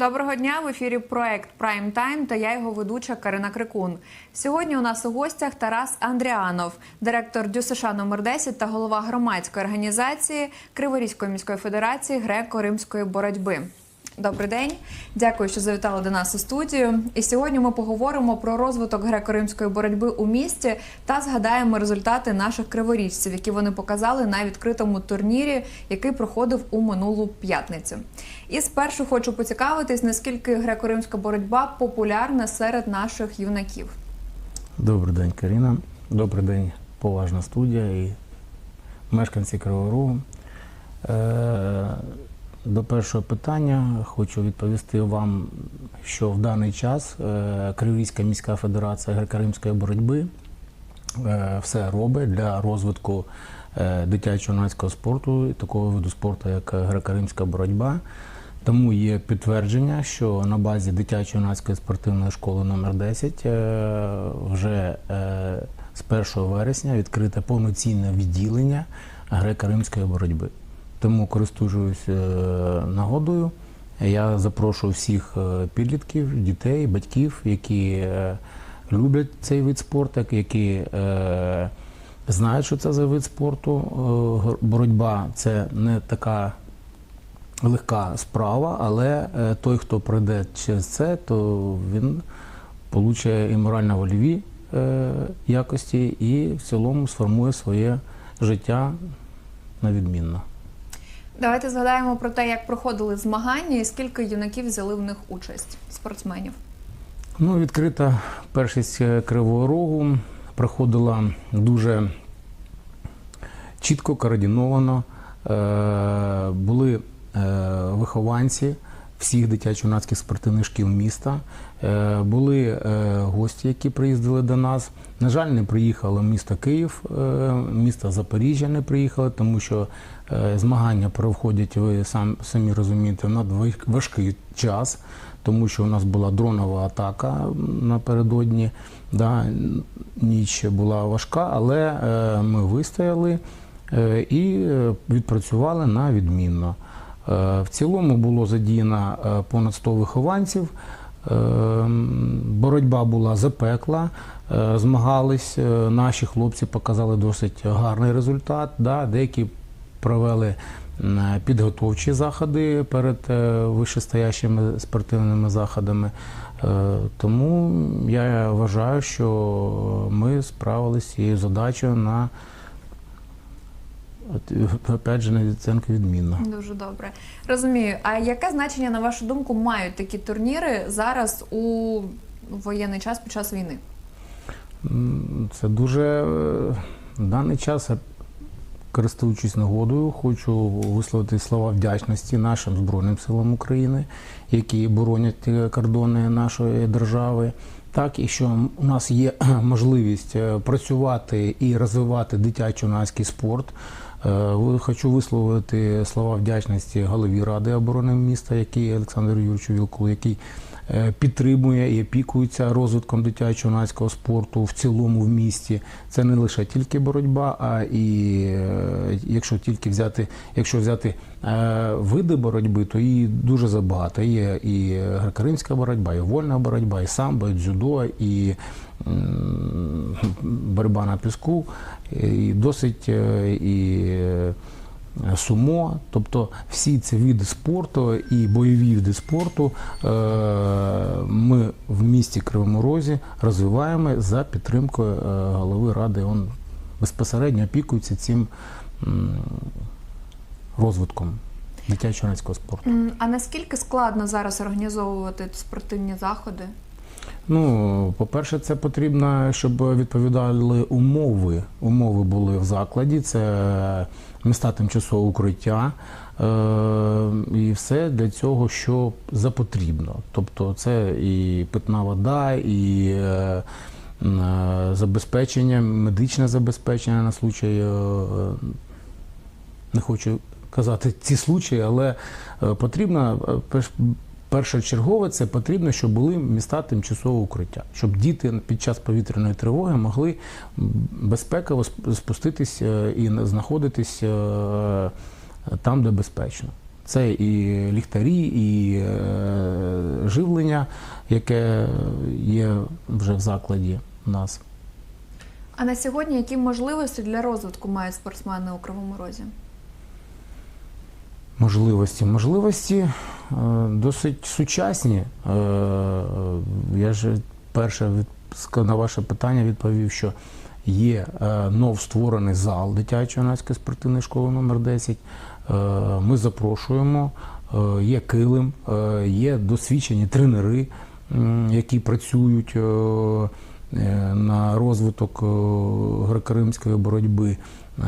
Доброго дня в ефірі проект Прайм Тайм та я його ведуча Карина Крикун. Сьогодні у нас у гостях Тарас Андріанов, директор ДЮСШ номер 10 та голова громадської організації Криворізької міської федерації греко-римської боротьби. Добрий день, дякую, що завітали до нас у студію. І сьогодні ми поговоримо про розвиток греко-римської боротьби у місті та згадаємо результати наших криворіжців, які вони показали на відкритому турнірі, який проходив у минулу п'ятницю. І спершу хочу поцікавитись, наскільки греко-римська боротьба популярна серед наших юнаків. Добрий день, Каріна. Добрий день, поважна студія і мешканці Кривого Рогу. Е, До першого питання хочу відповісти вам, що в даний час е, Криворізька міська федерація греко-римської боротьби е, все робить для розвитку е, дитячо-юнацького спорту і такого виду спорту, як греко-римська боротьба. Тому є підтвердження, що на базі дитячо-юнацької спортивної школи номер 10 е, вже з 1 вересня відкрите повноцінне відділення греко-римської боротьби. Тому користуючись е, нагодою, я запрошую всіх е, підлітків, дітей, батьків, які е, люблять цей вид спорту, які знають, що це за вид спорту. Боротьба це не така легка справа, але той, хто пройде через це, то він получає і морально-вольові якості, і в цілому сформує своє життя на відмінно. Давайте згадаємо про те, як проходили змагання і скільки юнаків взяли в них участь спортсменів. Ну, відкрита першість е, Кривого Рогу проходила дуже чітко, координовано. Е, Були е, вихованці всіх дитячо-юнацьких спортивних шкіл міста. Е, Були е, гості, які приїздили до нас. На жаль, не приїхало місто Київ, е, місто Запоріжжя не приїхало, тому що змагання проходять, ви сам, самі розумієте, в надважкий час тому що у нас була дронова атака напередодні. Да, ніч була важка, але ми вистояли і відпрацювали на відмінно. Е, в цілому було задіяно е, понад 100 вихованців. Е, Боротьба була запекла, змагались. Наші хлопці показали досить гарний результат. Деякі провели підготовчі заходи перед вищестоящими спортивними заходами. Тому я вважаю, що ми справилися з цією задачею на опять же, на оцінку відмінно. Дуже добре. Розумію. А яке значення, на вашу думку, мають такі турніри зараз у воєнний час під час війни? Це дуже е, в даний час, користуючись нагодою, хочу висловити слова вдячності нашим Збройним силам України, які боронять е, кордони нашої держави. Так, і що у нас є можливість е, працювати і розвивати дитячо-юнацький спорт. Е, Хочу висловити слова вдячності голові Ради оборони міста, який Олександр Юрчу Вілкулу, який підтримує і опікується розвитком дитячо-юнацького спорту в цілому в місті. Це не лише тільки боротьба, а і е, якщо тільки взяти, якщо взяти е, види боротьби, то її дуже забагато. Є і греко-римська боротьба, і вольна боротьба, і самбо, і дзюдо, і боротьба на піску, і досить е, і е, сумо, тобто всі ці види спорту і бойові види спорту е, ми в місті Кривому Розі розвиваємо за підтримкою е, голови ради. Він безпосередньо опікується цим розвитком дитячо-юнацького спорту. А наскільки складно зараз організовувати спортивні заходи? Ну, по-перше, це потрібно, щоб відповідали умови. Умови були в закладі, це міста тимчасового укриття. Е, і все для цього, що запотрібно. Тобто це і питна вода, і е, е, забезпечення, медичне забезпечення на случай, е, не хочу казати ці случаї, але е, потрібно е, першочергове це потрібно, щоб були міста тимчасового укриття, щоб діти під час повітряної тривоги могли безпеково сп- спуститись е, і на- знаходитись е, там, де безпечно. Це і ліхтарі, і е, живлення, яке є вже в закладі у нас. А на сьогодні які можливості для розвитку мають спортсмени у Кривому Розі? Можливості. Можливості е, досить сучасні. Е, я ж перше на ваше питання відповів, що є е, новстворений зал дитячо-юнацької спортивної школи номер 10 Е, Ми запрошуємо, є килим, є досвідчені тренери, які працюють на розвиток греко-римської боротьби. Е,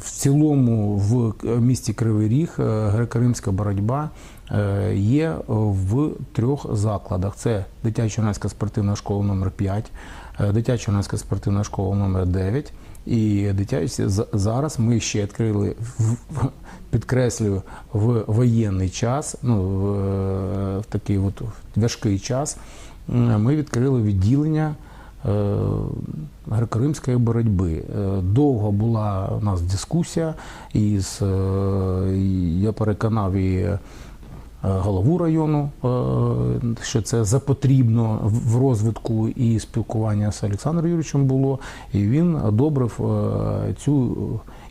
В цілому в місті Кривий Ріг е, греко-римська боротьба е, є в трьох закладах: це дитячо-юнацька спортивна школа номер 5 е, дитячо-юнацька спортивна школа номер 9 і дитячі зараз ми ще відкрили підкреслюю в воєнний час, ну в, такий от важкий час. Ми відкрили відділення греко-римської боротьби. Е, Довго була у нас дискусія, із е, я переконав і е, голову району, е, що це запотрібно в- розвитку і спілкування з Олександром Юрійовичем було. І він одобрив е, цю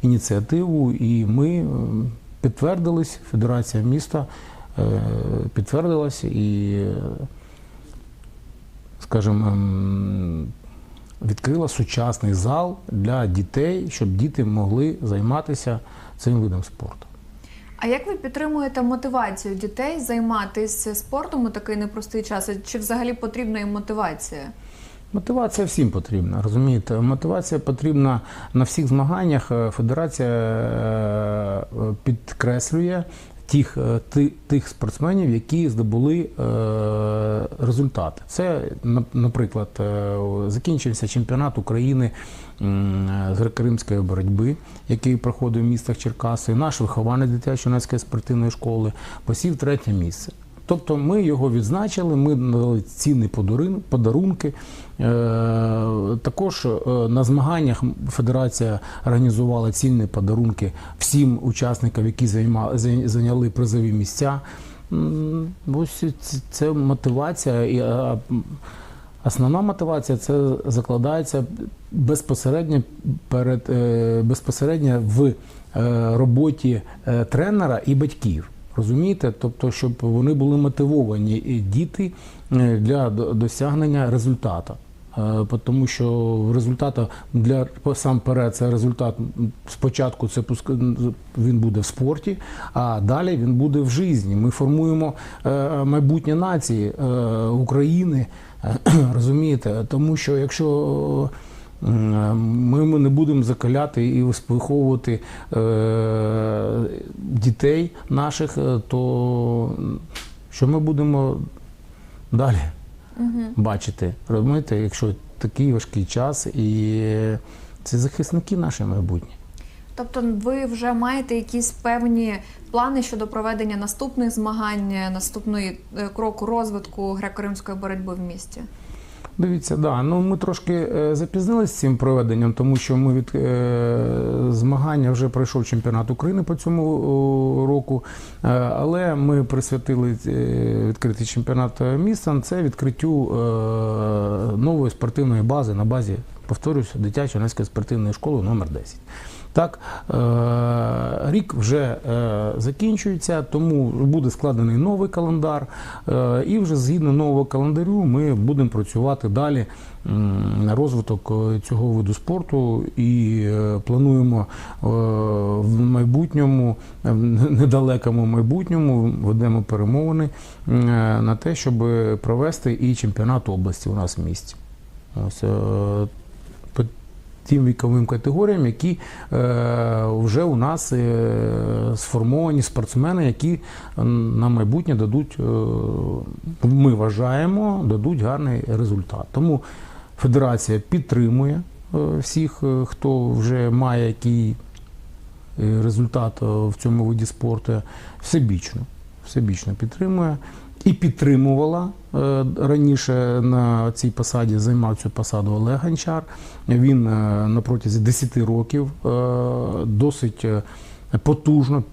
ініціативу, і ми е, підтвердились, Федерація міста е, підтвердилась і, е, скажімо, ем, відкрила сучасний зал для дітей, щоб діти могли займатися цим видом спорту. А як ви підтримуєте мотивацію дітей займатися спортом у такий непростий час? Чи взагалі потрібна їм мотивація? Мотивація всім потрібна, розумієте? Мотивація потрібна на всіх змаганнях. Е, Федерація е, підкреслює тих, е, ти- тих спортсменів, які здобули е, результати. Це, на- наприклад, е, закінчився чемпіонат України з греко-римської боротьби, який проходив в містах Черкаси. Наш вихованець дитячо-юнацької спортивної школи посів третє місце. Тобто ми його відзначили, ми надали цінні подарунки. Е, Також е, на змаганнях федерація організувала цінні подарунки всім учасникам, які зайняли призові місця. Ось це- мотивація. І, Основна мотивація це закладається безпосередньо перед е, безпосередньо в роботі тренера і батьків. Розумієте? Тобто, щоб вони були мотивовані діти е, для досягнення результату. Е, Тому що результат для сам перед це результат спочатку це він буде в спорті, а далі він буде в житті. Ми формуємо е, майбутнє нації України. Розумієте? Тому що якщо ми, не будемо закаляти і виховувати е, дітей наших, е, то що ми будемо далі бачити? Розумієте, якщо такий важкий час, і це захисники наші майбутні. Тобто, ви вже маєте якісь певні плани щодо проведення наступних змагань, наступної е, кроку розвитку греко-римської боротьби в місті? Дивіться, да, ну ми трошки е, запізнилися з цим проведенням, тому що ми від е, змагання вже пройшов чемпіонат України по цьому о, року, е, але ми присвятили е, відкритий чемпіонат міста. Це відкриттю е, нової спортивної бази на базі, повторюсь, дитячо-юнацької спортивної школи номер 10. Так, е, рік вже е, закінчується, тому буде складений новий календар. Е, і вже згідно нового календарю ми будемо працювати далі на розвиток цього виду спорту і плануємо в майбутньому, в недалекому майбутньому, ведемо перемовини на те, щоб провести і чемпіонат області у нас в місті. Ось, тим віковим категоріям, які е, вже у нас е, сформовані спортсмени, які е, на майбутнє дадуть, ми вважаємо, дадуть гарний результат. Тому федерація підтримує всіх, хто вже має який результат в цьому виді спорту, всебічно, всебічно підтримує. І підтримувала е, раніше на цій посаді, займав цю посаду Олег Гончар. Він е, на протязі 10 років е, досить потужно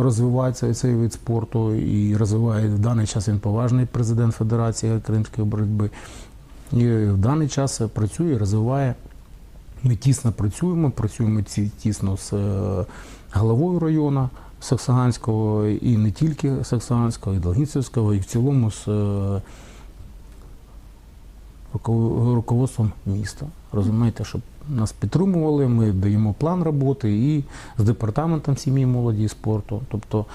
розвивається цей вид спорту і розвиває в даний час він поважний президент Федерації кримської боротьби. І в даний час працює, розвиває. Ми тісно працюємо, працюємо тісно з головою району Саксаганського і не тільки Саксаганського, і Долгіцівського, і в цілому з е, руководством міста. Розумієте, щоб нас підтримували, ми даємо план роботи і з департаментом сім'ї, молоді і спорту. Тобто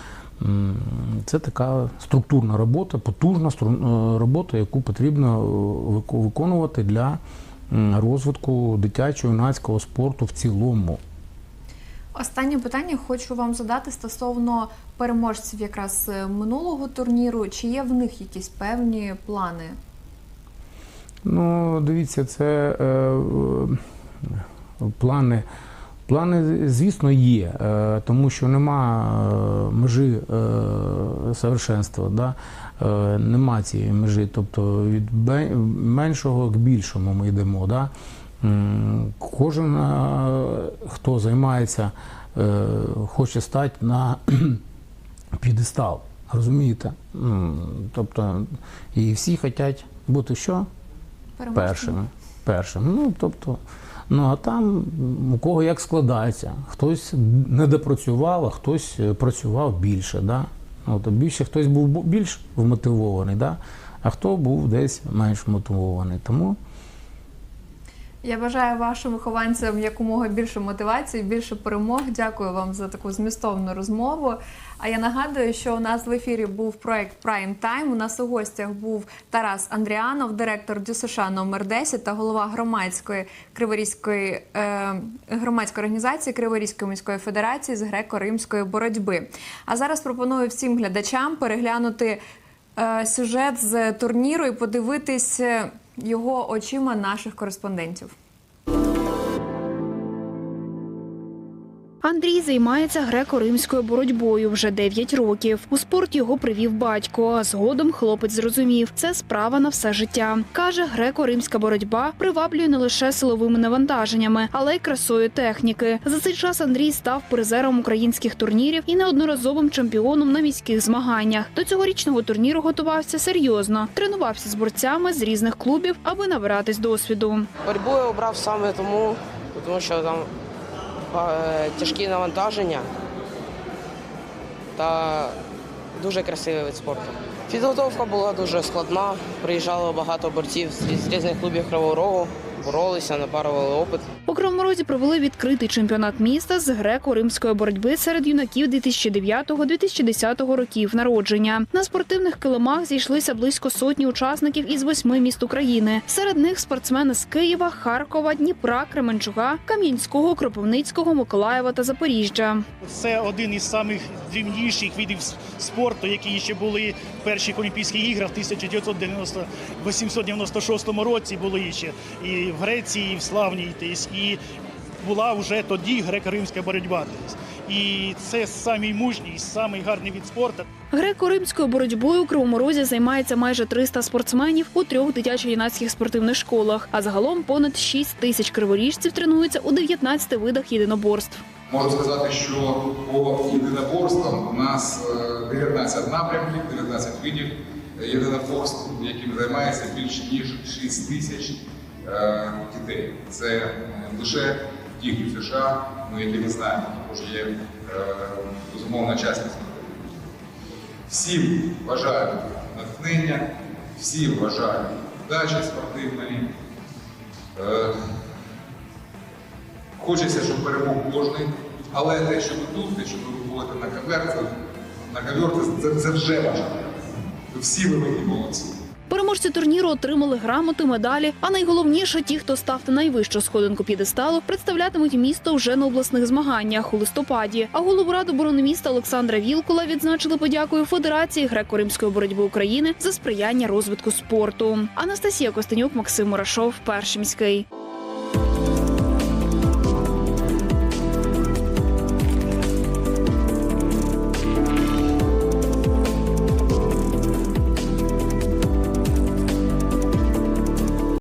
це така структурна робота, потужна е, робота, яку потрібно е, виконувати для розвитку дитячого юнацького спорту в цілому. Останнє питання хочу вам задати стосовно переможців якраз е, минулого турніру. Чи є в них якісь певні плани? Ну, дивіться, це е, плани. Плани, звісно, є, е, тому що нема е, межі совершенства, да? нема цієї межі. Тобто від меншого к більшому ми йдемо. Да? Кожен, е, хто займається, е, хоче стати на п'єдестал. Розумієте? Тобто, і всі хочуть бути що? Першими. Першим. Ну, тобто, ну а там у кого як складається. Хтось не допрацював, а хтось е, працював більше. Да? От, більше хтось був більш вмотивований, да? а хто був десь менш мотивований. Тому Я бажаю вашим вихованцям якомога більше мотивації, більше перемог. Дякую вам за таку змістовну розмову. А я нагадую, що у нас в ефірі був проект Prime Time. У нас у гостях був Тарас Андріанов, директор ДЮСШ номер 10 та голова громадської Криворізької е, громадської організації Криворізької міської федерації з греко-римської боротьби. А зараз пропоную всім глядачам переглянути е, сюжет з турніру і подивитись його очима наших кореспондентів. Андрій займається греко-римською боротьбою вже 9 років. У спорт його привів батько. А згодом хлопець зрозумів, це справа на все життя. каже, греко-римська боротьба приваблює не лише силовими навантаженнями, але й красою техніки. За цей час Андрій став призером українських турнірів і неодноразовим чемпіоном на міських змаганнях. До цьогорічного турніру готувався серйозно, тренувався з борцями з різних клубів, аби набиратись досвіду. Боротьбу я обрав саме тому, тому що там тяжкі навантаження та дуже красивий вид спорту. Підготовка була дуже складна. Приїжджало багато борців з різних клубів Кривого Рогу, боролися, напарували опит. У Кривому Розі провели відкритий чемпіонат міста з греко-римської боротьби серед юнаків 2009-2010 років народження. На спортивних килимах зійшлися близько сотні учасників із восьми міст України. Серед них спортсмени з Києва, Харкова, Дніпра, Кременчуга, Кам'янського, Кропивницького, Миколаєва та Запоріжжя. Це один із самих дрівніших видів спорту, які ще були перших Олімпійських іграх в 1990 896 році були ще і в Греції, і в Славній, тобто, і була вже тоді греко-римська боротьба. І це самий мужній, самий гарний від спорту. Греко-римською боротьбою у Кривому займається майже 300 спортсменів у трьох дитячо-юнацьких спортивних школах. А загалом понад 6 тисяч криворіжців тренуються у 19 видах єдиноборств. Можу сказати, що по єдиноборствам у нас е, 19 напрямків, 19 видів єдиноборств, яким займається більше ніж 6 тисяч е, дітей. Це е, лише тільки в США, ну, які ми знаємо, також є е, безумовна частина. Всім бажаю натхнення, всім бажаю вдачі спортивної. Хочеться, щоб перемог кожний, але те, що ви тут, те, що ви виходите на ковер, на ковер, це, це, вже важливо. Ви всі великі молодці. Переможці турніру отримали грамоти, медалі. А найголовніше, ті, хто став на найвищу сходинку п'єдесталу, представлятимуть місто вже на обласних змаганнях у листопаді. А голову ради оборони міста Олександра Вілкула відзначили подякою Федерації греко-римської боротьби України за сприяння розвитку спорту. Анастасія Костенюк, Максим Мурашов, перший міський.